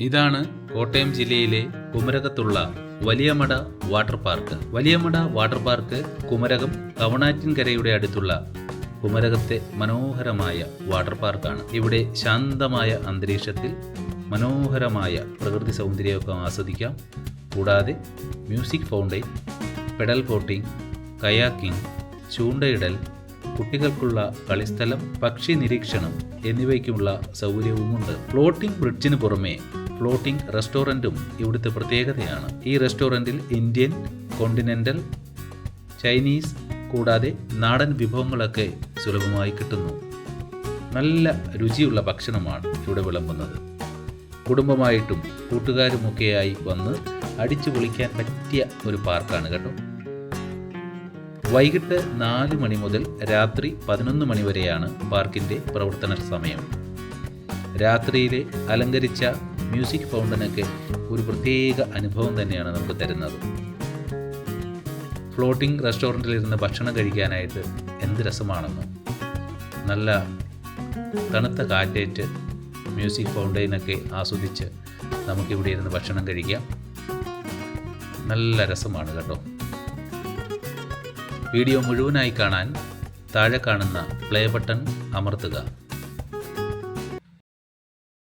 ഇതാണ് കോട്ടയം ജില്ലയിലെ കുമരകത്തുള്ള Valiyamada water park. Valiyamada water park Kumarakom കവണാറ്റിൻകരയുടെ അടുത്തുള്ള കുമരകത്തെ മനോഹരമായ വാട്ടർ പാർക്കാണ്. ഇവിടെ ശാന്തമായ അന്തരീക്ഷത്തിൽ മനോഹരമായ പ്രകൃതി സൗന്ദര്യമൊക്കെ ആസ്വദിക്കാം. കൂടാതെ music fountain pedal boating kayaking ചൂണ്ടയിടൽ കുട്ടികൾക്കുള്ള കളിസ്ഥലം പക്ഷി നിരീക്ഷണം എന്നിവയ്ക്കുമുള്ള സൗകര്യവുമുണ്ട്. ഫ്ലോട്ടിംഗ് ബ്രിഡ്ജിന് പുറമെ ഫ്ലോട്ടിംഗ് റെസ്റ്റോറന്റും ഇവിടുത്തെ പ്രത്യേകതയാണ്. ഈ റെസ്റ്റോറന്റിൽ ഇന്ത്യൻ കോണ്ടിനെന്റൽ ചൈനീസ് കൂടാതെ നാടൻ വിഭവങ്ങളൊക്കെ സുലഭമായി കിട്ടുന്നു. നല്ല രുചിയുള്ള ഭക്ഷണമാണ് ഇവിടെ വിളമ്പുന്നത്. കുടുംബമായിട്ടും കൂട്ടുകാരുമൊക്കെയായി വന്ന് അടിച്ചു പൊളിക്കാൻ പറ്റിയ ഒരു പാർക്കാണ് കേട്ടോ. വൈകിട്ട് നാല് മണി മുതൽ രാത്രി പതിനൊന്ന് മണി വരെയാണ് പാർക്കിന്റെ പ്രവർത്തന സമയം. രാത്രിയിലെ അലങ്കരിച്ച മ്യൂസിക് ഫൗണ്ടനൊക്കെ ഒരു പ്രത്യേക അനുഭവം തന്നെയാണ് നമുക്ക് തരുന്നത്. ഫ്ലോട്ടിംഗ് റെസ്റ്റോറന്റിലിരുന്ന് ഭക്ഷണം കഴിക്കാനായിട്ട് എന്ത് രസമാണെന്ന്. നല്ല തണുത്ത കാറ്റേറ്റ് മ്യൂസിക് ഫൗണ്ടനൊക്കെ ആസ്വദിച്ച് നമുക്കിവിടെ ഇരുന്ന് ഭക്ഷണം കഴിക്കാം. നല്ല രസമാണ് കേട്ടോ. വീഡിയോ മുഴുവനായി കാണാൻ താഴെ കാണുന്ന പ്ലേ ബട്ടൺ അമർത്തുക.